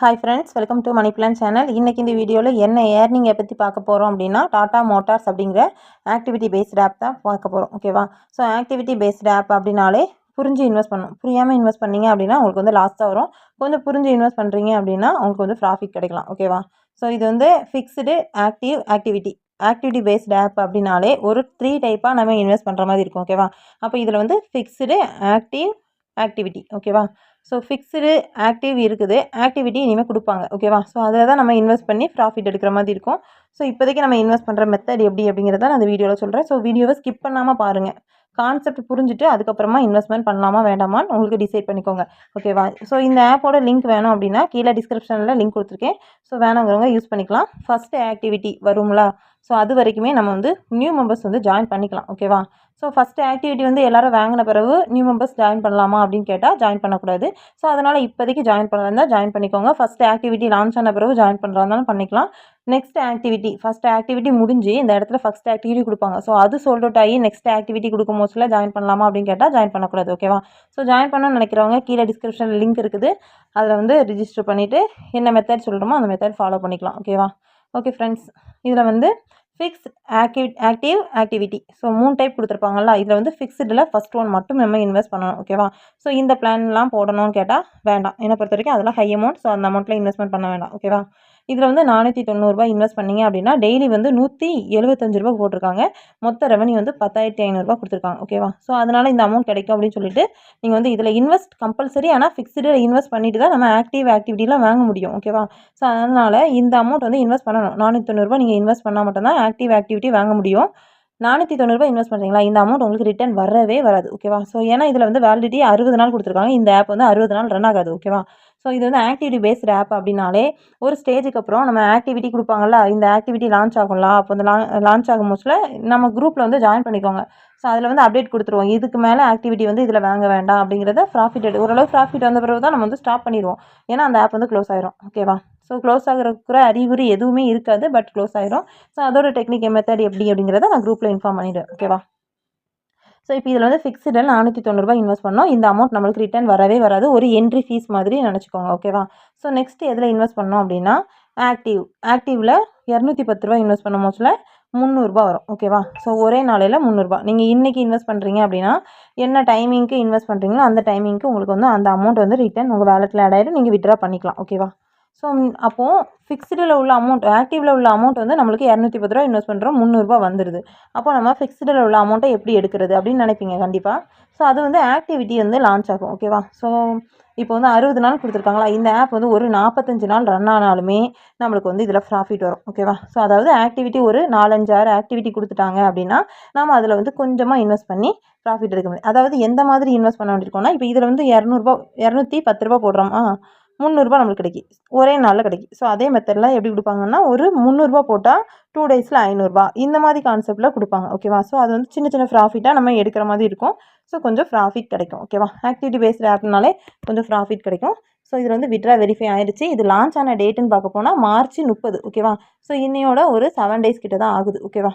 Hi friends welcome to money plan channel இன்றைக்கி இந்த வீடியோவில் என்ன ஏர்னிங்கை பற்றி பார்க்க போகிறோம் அப்படின்னா டாடா மோட்டார்ஸ் அப்படிங்கிற ஆக்டிவிட்டி பேஸ்டு ஆப் தான் பார்க்க போகிறோம் ஓகேவா ஸோ ஆக்டிவிட்டி பேஸ்டு ஆப் அப்படின்னாலே புரிஞ்சு இன்வெஸ்ட் பண்ணணும். புரியாமல் இன்வெஸ்ட் பண்ணீங்க அப்படின்னா உங்களுக்கு வந்து லாஸ்ட்டாக வரும். கொஞ்சம் புரிஞ்சு இன்வெஸ்ட் பண்ணுறீங்க அப்படின்னா உங்களுக்கு வந்து ப்ராஃபிட் கிடைக்கலாம். ஓகேவா ஸோ இது வந்து fixed active activity activity based app அப்படின்னாலே ஒரு த்ரீ டைப்பாக நம்ம இன்வெஸ்ட் பண்ணுற மாதிரி இருக்கும். ஓகேவா அப்போ இதில் வந்து ஃபிக்ஸ்டு ஆக்டிவ் ஆக்டிவிட்டி ஓகேவா ஸோ ஃபிக்ஸ்டு ஆக்டிவ் இருக்குது. ஆக்டிவிட்டி இனிமேல் கொடுப்பாங்க. ஓகேவா ஸோ அதில் தான் நம்ம இன்வெஸ்ட் பண்ணி ப்ராஃபிட் எடுக்கிற மாதிரி இருக்கும். ஸோ இப்போதைக்கு நம்ம இன்வெஸ்ட் பண்ணுற மெத்தட் எப்படி அப்படிங்கிறத நான் அந்த வீடியோவில் சொல்கிறேன் ஸோ வீடியோவை ஸ்கிப் பண்ணாமல் பாருங்கள் கான்செப்ட் புரிஞ்சுட்டு அதுக்கப்புறமா இன்வெஸ்ட்மெண்ட் பண்ணலாமா வேண்டாமான்னு உங்களுக்கு டிசைட் பண்ணிக்கோங்க. ஓகேவா ஸோ இந்த ஆப்போட லிங்க் வேணும் அப்படின்னா கீழே டிஸ்கிரிப்ஷனில் லிங்க் கொடுத்துருக்கேன். ஸோ வேணாங்கிறவங்க யூஸ் பண்ணிக்கலாம். ஃபஸ்ட்டு ஆக்டிவிட்டி வரும்ல? ஸோ அது வரைக்குமே நம்ம வந்து நியூ மெம்பர்ஸ் வந்து ஜாயின் பண்ணிக்கலாம். ஓகேவா ஸோ ஃபஸ்ட்டு ஆக்டிவிட்டி வந்து எல்லாரும் வாங்கின பிறகு நியூ மெம்பர்ஸ் ஜாயின் பண்ணலாமா அப்படின்னு கேட்டால் ஜாயின் பண்ணக்கூடாது. ஸோ அதனால் இப்போதைக்கு ஜாயின் பண்ணுறதா ஜாயின் பண்ணிக்கோங்க. ஃபஸ்ட்டு ஆக்டிவிட்டி லான்ச் ஆன பிறகு ஜாயின் பண்ணுறாருந்தாலும் பண்ணிக்கலாம். நெக்ஸ்ட் ஆக்டிவிட்டி ஃபஸ்ட் ஆக்டிவிட்டி முடிஞ்சு இந்த இடத்துல ஃபஸ்ட் ஆக்டிவிட்டி கொடுப்பாங்க. ஸோ அது சோல்ட் அவுட் ஆகி நெக்ஸ்ட் ஆக்டிவிட்டி கொடுக்கும் மோஸ்ட்டில் ஜாயின் பண்ணலாமா அப்படின்னு கேட்டால் ஜாயின் பண்ணக்கூடாது ஓகேவா ஸோ ஜாயின் பண்ணணும்னு நினைக்கிறவங்க கீழே டிஸ்கிரிப்ஷனில் லிங்க் இருக்குது. அதில் வந்து ரிஜிஸ்டர் பண்ணிவிட்டு என்ன மெத்தட் சொல்கிறோமோ அந்த மெத்தட் ஃபாலோ பண்ணிக்கலாம் ஓகேவா ஓகே ஃப்ரெண்ட்ஸ் இதில் வந்து fix active active activity so மூணு டைப் கொடுத்துருப்பாங்கல்ல இதில் வந்து ஃபிக்ஸ்டில் ஃபஸ்ட் ஒன் மட்டும் நம்ம இன்வெஸ்ட் பண்ணணும் ஓகேவா ஸோ இந்த பிளான்லாம் போடணும்னு கேட்டால் வேண்டாம். என்னை பொறுத்த வரைக்கும் அதெல்லாம் ஹை அமௌண்ட் ஸோ அந்த அமௌண்ட்டில் இன்வெஸ்ட்மெண்ட் பண்ண வேண்டாம் ஓகேவா இதில் வந்து நானூற்றி தொண்ணூறுரூபா இன்வெஸ்ட் பண்ணிங்க அப்படின்னா டெய்லி வந்து நூற்றி எழுபத்தஞ்சு ரூபா போட்டிருக்காங்க. மொத்த ரெவன்யூ வந்து பத்தாயிரத்தி ஐநூறுரூவா கொடுத்துருக்காங்க. ஓகேவா ஸோ அதனால் இந்த அமௌண்ட் கிடைக்கும் அப்படின்னு சொல்லிட்டு நீங்கள் வந்து இதில் இன்வெஸ்ட் கம்பல்சரி ஆனால் ஃபிக்ஸ்டு இன்வெஸ்ட் பண்ணிட்டு தான் நம்ம ஆக்டிவ் ஆக்டிவிட்டிலாம் வாங்க முடியும். ஓகேவா ஸோ அதனால் இந்த அமௌண்ட் வந்து இன்வெஸ்ட் பண்ணணும். நானூற்றி தொண்ணூறுரூவா நீங்கள் இன்வெஸ்ட் பண்ணால் மட்டும்தான் ஆக்டிவ் ஆக்டிவிட்டி வாங்க முடியும். நானூற்றி தொண்ணூறுபா இன்வெஸ்ட் பண்ணுறீங்களா இந்த அமௌண்ட் உங்களுக்கு ரிட்டர்ன் வரவே வராது. ஓகேவா ஸோ ஏன்னா இதில் வந்து வேலிடிட்டி அறுபது நாள் கொடுத்துருக்காங்க. இந்த ஆப் வந்து அறுபது நாள் ரன் ஆகாது. ஓகேவா ஸோ இது வந்து ஆக்டிவிட்டி பேஸ்டு ஆப் அப்படின்னாலே ஒரு ஸ்டேஜுக்கு அப்புறம் நம்ம ஆக்டிவிட்டி கொடுப்பாங்கல்ல இந்த ஆக்டிவிட்டி லான்ச் ஆகும்ல அப்போ அந்த லா லான்ச் ஆகும் மோஸ்ட்டில் நம்ம குரூப்பில் வந்து ஜாயின் பண்ணிக்கோங்க. ஸோ அதில் வந்து அப்டேட் கொடுத்துருவோம். இதுக்கு மேலே ஆக்டிவிட்டி வந்து இதில் வாங்க வேண்டாம் அப்படிங்கிறத ப்ராஃபிட் ஓரளவு ப்ராஃபிட் வந்த பிறகு தான் நம்ம வந்து ஸ்டாப் பண்ணிடுவோம் ஏன்னா அந்த ஆப் வந்து க்ளோஸ் ஆயிரும். ஓகேவா ஸோ க்ளோஸ் ஆகிறக்குற அறிகுறி எதுவுமே இருக்காது பட் க்ளோஸ் ஆயிரும். ஸோ அதோட டெக்னிக் மெத்தட் எப்படி அப்படிங்கிறத நான் குரூப்பில் இன்ஃபார்ம் பண்ணிடுவேன் ஓகேவா ஸோ இப்போ இதில் வந்து ஃபிக்ஸ்டில் நானூற்றி தொண்ணூறுபா இன்வெஸ்ட் பண்ணோம். இந்த அமௌண்ட் நம்மளுக்கு ரிட்டர்ன் வரவே வராது. ஒரு என்ட்ரி ஃபீஸ் மாதிரி நினச்சிக்கோங்க ஓகேவா ஸோ நெக்ஸ்ட் எதில் இன்வெஸ்ட் பண்ணோம் அப்படின்னா ஆக்டிவ் ஆக்டிவில் இரநூத்தி பத்து ரூபா இன்வெஸ்ட் பண்ண மோஸ்ட்டில் முந்நூறுரூபா வரும் ஓகேவா ஸோ ஒரே நாளையில் முந்நூறுரூபா நீங்கள் இன்றைக்கி இன்வெஸ்ட் பண்ணுறீங்க அப்படின்னா என்ன டைமிங்க்கு இன்வெஸ்ட் பண்ணுறீங்களோ அந்த டைமிங்க்கு உங்களுக்கு வந்து அந்த அமௌண்ட் வந்து ரிட்டர்ன் உங்கள் வேலெட்டில் ஆட் ஆகிடும் நீங்கள் விட்ரா பண்ணிக்கலாம் ஓகேவா ஸோ அப்போது ஃபிக்ஸ்டில் உள்ள அமௌண்ட் ஆக்டிவில் உள்ள அமௌண்ட் வந்து நம்மளுக்கு இரநூத்தி பத்து ரூபா இன்வெஸ்ட் பண்ணுறோம் முந்நூறுரூபா வந்துடுது அப்போ நம்ம ஃபிக்ஸ்டில் உள்ள அமௌண்ட்டை எப்படி எடுக்கிறது அப்படின்னு நினைப்பீங்க? கண்டிப்பாக ஸோ அது வந்து ஆக்டிவிட்டி வந்து லான்ச் ஆகும். ஓகேவா ஸோ இப்போ வந்து அறுபது நாள் கொடுத்துருக்காங்களா? இந்த ஆப் வந்து ஒரு நாற்பத்தஞ்சு நாள் ரன் ஆனாலுமே நம்மளுக்கு வந்து இதில் ப்ராஃபிட் வரும். ஓகேவா ஸோ அதாவது ஆக்டிவிட்டி ஒரு நாலஞ்சாயிரம் ஆக்டிவிட்டி கொடுத்துட்டாங்க அப்படின்னா நம்ம அதில் வந்து கொஞ்சமாக இன்வெஸ்ட் பண்ணி ப்ராஃபிட் எடுக்க முடியும். அதாவது எந்த மாதிரி இன்வெஸ்ட் பண்ண வேண்டியிருக்கோம்னா இப்போ இதில் வந்து இரநூறுபா இரநூத்தி பத்து ரூபா போடுறோம்? ஆ முந்நூறுரூபா நம்மளுக்கு கிடைக்கும் ஒரே நாளில் கிடைக்கும் ஸோ அதே மெத்தடில் எப்படி கொடுப்பாங்கன்னா ஒரு முந்நூறுரூபா போட்டால் டூ டேஸில் ஐநூறுரூபா இந்த மாதிரி கான்செப்டில் கொடுப்பாங்க ஓகேவா ஸோ அது வந்து சின்ன சின்ன ப்ராஃபிட்டாக நம்ம எடுக்கிற மாதிரி இருக்கும். ஸோ கொஞ்சம் ப்ராஃபிட் கிடைக்கும் ஓகேவா ஆக்டிவிட்டி பேஸ்டு ஆப்னாலே கொஞ்சம் ப்ராஃபிட் கிடைக்கும். ஸோ இதில் வந்து விட்ரா வெரிஃபை ஆயிடுச்சு இது லான்ச் ஆன டேட்டுன்னு பார்க்க போனால் மார்ச் முப்பது ஓகேவா ஸோ இன்னையோட ஒரு செவன் டேஸ் கிட்ட தான் ஆகுது ஓகேவா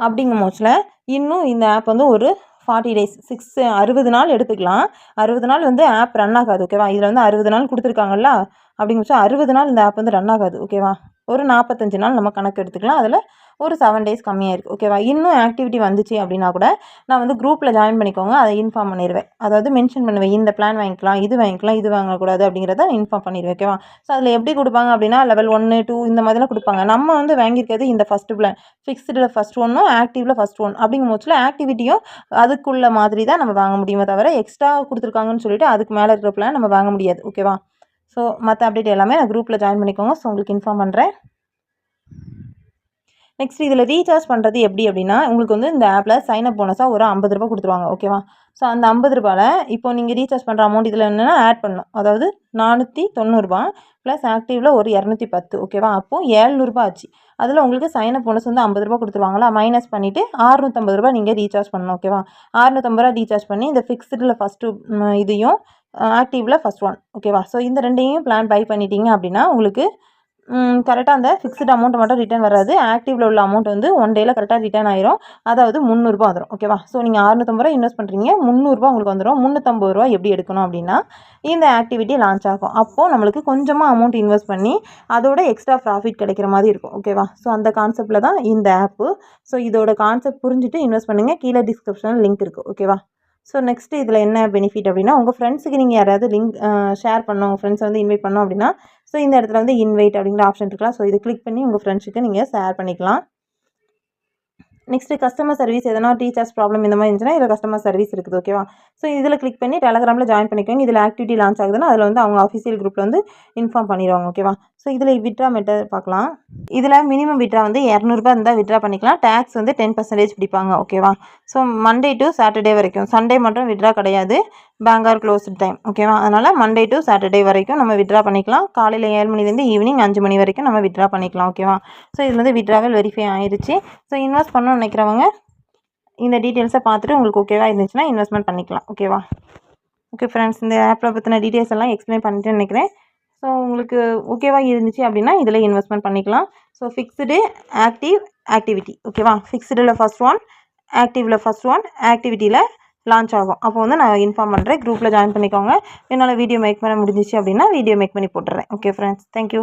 அப்படிங்கும் போச்சில் இன்னும் இந்த ஆப் வந்து ஒரு ஃபார்ட்டி டேஸ் சிக்ஸ் அறுபது நாள் எடுத்துக்கலாம். அறுபது நாள் வந்து ஆப் ரன் ஆகாது ஓகேவா இதில் வந்து அறுபது நாள் கொடுத்துருக்காங்கல்ல? அப்படிங்கிறச்சா அறுபது நாள் இந்த ஆப் வந்து ரன் ஆகாது ஓகேவா ஒரு நாற்பத்தஞ்சு நாள் நம்ம கணக்கு எடுத்துக்கலாம். அதில் ஒரு செவன் டேஸ் கம்மியாக இருக்குது ஓகேவா இன்னும் ஆக்டிவிட்டி வந்துச்சு அப்படின்னா கூட நான் வந்து குரூப்பில் ஜாயின் பண்ணிக்கோங்க அதை இன்ஃபார்ம் பண்ணிடுவேன் அதாவது மென்ஷன் பண்ணுவேன் இந்த பிளான் வாங்கிக்கலாம் இது வாங்கிக்கலாம் இது வாங்கக்கூடாது அப்படிங்கிறத இன்ஃபார்ம் பண்ணிடுவேன் ஓகேவா ஸோ அதில் எப்படி கொடுப்பாங்க அப்படின்னா லெவல் ஒன்று டூ இந்த மாதிரிலாம் கொடுப்பாங்க. நம்ம வந்து வாங்கியிருக்கிறது இந்த ஃபஸ்ட்டு பிளான் ஃபிக்ஸ்டில் ஃபஸ்ட் ஒன்றும் ஆக்டிவில் ஃபஸ்ட் ஒன் அப்படிங்கும் போச்சில் ஆக்டிவிட்டியும் அதுக்குள்ள மாதிரி தான் நம்ம வாங்க முடியுமே தவிர எக்ஸ்ட்ரா கொடுத்துருக்காங்கன்னு சொல்லிட்டு அதுக்கு மேலே இருக்கிற பிளான் நம்ம வாங்க முடியாது ஓகேவா ஸோ மற்ற அப்டேட் எல்லாமே நான் குரூப்பில் ஜாயின் பண்ணிக்கோங்க. ஸோ உங்களுக்கு இன்ஃபார்ம் பண்ணுறேன் நெக்ஸ்ட் இதில் ரீசார்ஜ் பண்ணுறது எப்படி அப்படின்னா உங்களுக்கு வந்து இந்த ஆப்பில் சைன் அப் போனஸாக ஒரு ஐம்பது ரூபா கொடுத்துருவாங்க ஓகேவா ஸோ அந்த ஐம்பது ரூபாயில் இப்போ நீங்கள் ரீசார்ஜ் பண்ணுற அமௌண்ட் இதில் என்னென்னா ஆட் பண்ணணும் அதாவது நானூற்றி தொண்ணூறுபா ப்ளஸ் ஆக்டிவில் ஒரு இரநூத்தி பத்து ஓகேவா அப்போது ஏழ்நூறுபா ஆச்சு. அதில் உங்களுக்கு சைன் அப் போனஸ் வந்து ஐம்பது ரூபா கொடுத்துருவாங்களா? மைனஸ் பண்ணிவிட்டு ஆறுநூற்றம்பது ரூபா நீங்கள் ரீசார்ஜ் பண்ணணும் ஓகேவா அறுநூற்றம்பது ரூபா ரீசார்ஜ் பண்ணி இந்த ஃபிக்ஸ்டில் ஃபஸ்ட்டு இதையும் ஆக்டிவில் ஃபஸ்ட் ஒன் ஓகேவா ஸோ இந்த ரெண்டையும் பிளான் பை பண்ணிட்டீங்க அப்படின்னா உங்களுக்கு கரெக்டாக அந்த ஃபிக்ஸ்டு அமௌண்ட் மட்டும் ரிட்டர்ன் வராது. ஆக்டிவில் உள்ள அமௌண்ட் வந்து ஒன் டேயில் கரெக்டாக ரிட்டர்ன் ஆயிரும். அதாவது முந்நூறுபா வந்துடும் ஓகேவா ஸோ நீங்கள் அறுநூத்தம்பது ரூபா இன்வெஸ்ட் பண்ணுறீங்க முந்நூறுரூபா உங்களுக்கு வந்துடும் முந்நூற்றம்பது ரூபா எப்படி எடுக்கணும் அப்படின்னா இந்த ஆக்டிவிட்டி லான்ச் ஆகும். அப்போது நம்மளுக்கு கொஞ்சமாக அமௌண்ட் இன்வெஸ்ட் பண்ணி அதோட எக்ஸ்ட்ரா ப்ராஃபிட் கிடைக்கிற மாதிரி இருக்கும். ஓகேவா ஸோ அந்த கான்செப்ட்டில் தான் இந்த ஆப்பு ஸோ இதோட கான்செப்ட் புரிஞ்சுட்டு இன்வெஸ்ட் பண்ணுங்கள் கீழே டிஸ்கிரிப்ஷனில் லிங்க் இருக்குது ஓகேவா ஸோ நெக்ஸ்ட்டு இதில் என்ன பெனிஃபிட் அப்படின்னா உங்கள் ஃப்ரெண்ட்ஸுக்கு நீங்கள் யாராவது லிங்க் ஷேர் பண்ணோம் உங்கள் ஃப்ரெண்ட்ஸை வந்து இன்வைட் பண்ணோம் அப்படின்னா ஸோ இந்த இடத்துல வந்து இன்வைட் அப்படிங்கிற ஆப்ஷன் இருக்கலாம் ஸோ இது கிளிக் பண்ணி உங்கள் ஃப்ரெண்ட்ஸுக்கு நீங்கள் ஷேர் பண்ணிக்கலாம். நெக்ஸ்ட்டு கஸ்டமர் சர்வீஸ் எதனா டீச்சர்ஸ் ப்ராப்ளம் இந்த மாதிரி இருந்துச்சுன்னா இதில் கஸ்டமர் சர்வீஸ் இருக்குது ஓகேவா ஸோ இதில் கிளிக் பண்ணி டெலகிராமில் ஜாயின் பண்ணிக்கோங்க. இதில் ஆக்டிவிட்டி லான்ச் ஆகுதுன்னா அதில் வந்து அவங்க அஃபிஷியல் குரூப்பில் வந்து இன்ஃபார்ம் பண்ணிடுவாங்க ஓகேவா ஸோ இதில் விட்ரா மெட்டர் பார்க்கலாம். இதில் மினிமம் விட்ரா வந்து இரநூறுபா இருந்தால் விட்ரா பண்ணிக்கலாம். டேக்ஸ் வந்து டென் பர்சன்டேஜ் பிடிப்பாங்க ஓகேவா ஸோ மண்டே டு சாட்டர்டே வரைக்கும். சண்டே மட்டும் விட்ரா கிடையாது. பேங்க் ஆர் டைம் ஓகேவா அதனால் மண்டே டு சாட்டர்டே வரைக்கும் நம்ம விட்ரா பண்ணிக்கலாம். காலையில் ஏழு மணிலேருந்து ஈவினிங் அஞ்சு மணி வரைக்கும் நம்ம விட்ரா பண்ணிக்கலாம் ஓகேவா ஸோ இதில் வந்து விட்ராவல் வெரிஃபை ஆயிடுச்சு ஸோ இன்வெஸ்ட் பண்ணணும்னு நினைக்கிறவங்க இந்த டீட்டெயில்ஸை பார்த்துட்டு உங்களுக்கு ஓகேவா இருந்துச்சுன்னா இன்வெஸ்ட்மெண்ட் பண்ணிக்கலாம். ஓகேவா ஓகே ஃப்ரெண்ட்ஸ் இந்த ஆப்பில் பற்றின டீட்டெயில்ஸ் எல்லாம் எக்ஸ்பிளைன் பண்ணிட்டு நினைக்கிறேன். ஸோ உங்களுக்கு ஓகேவாக இருந்துச்சு அப்படின்னா இதில் இன்வெஸ்ட்மெண்ட் பண்ணிக்கலாம். ஸோ ஃபிக்ஸ்டு ஆக்டிவ் ஆக்டிவிட்டி ஓகேவா ஃபிக்ஸ்டில் ஃபஸ்ட் ஒன் ஆக்டிவில் ஃபஸ்ட் ஒன் ஆக்டிவிட்டியில் லான்ச் ஆகும். அப்போ வந்து நான் இன்ஃபார்ம் பண்ணுறேன் குரூப்பில் ஜாயின் பண்ணிக்கோங்க. என்னால் வீடியோ மேக் பண்ண முடிஞ்சிச்சு அப்படின்னா வீடியோ மேக் பண்ணி போட்டுறேன். Okay friends thank you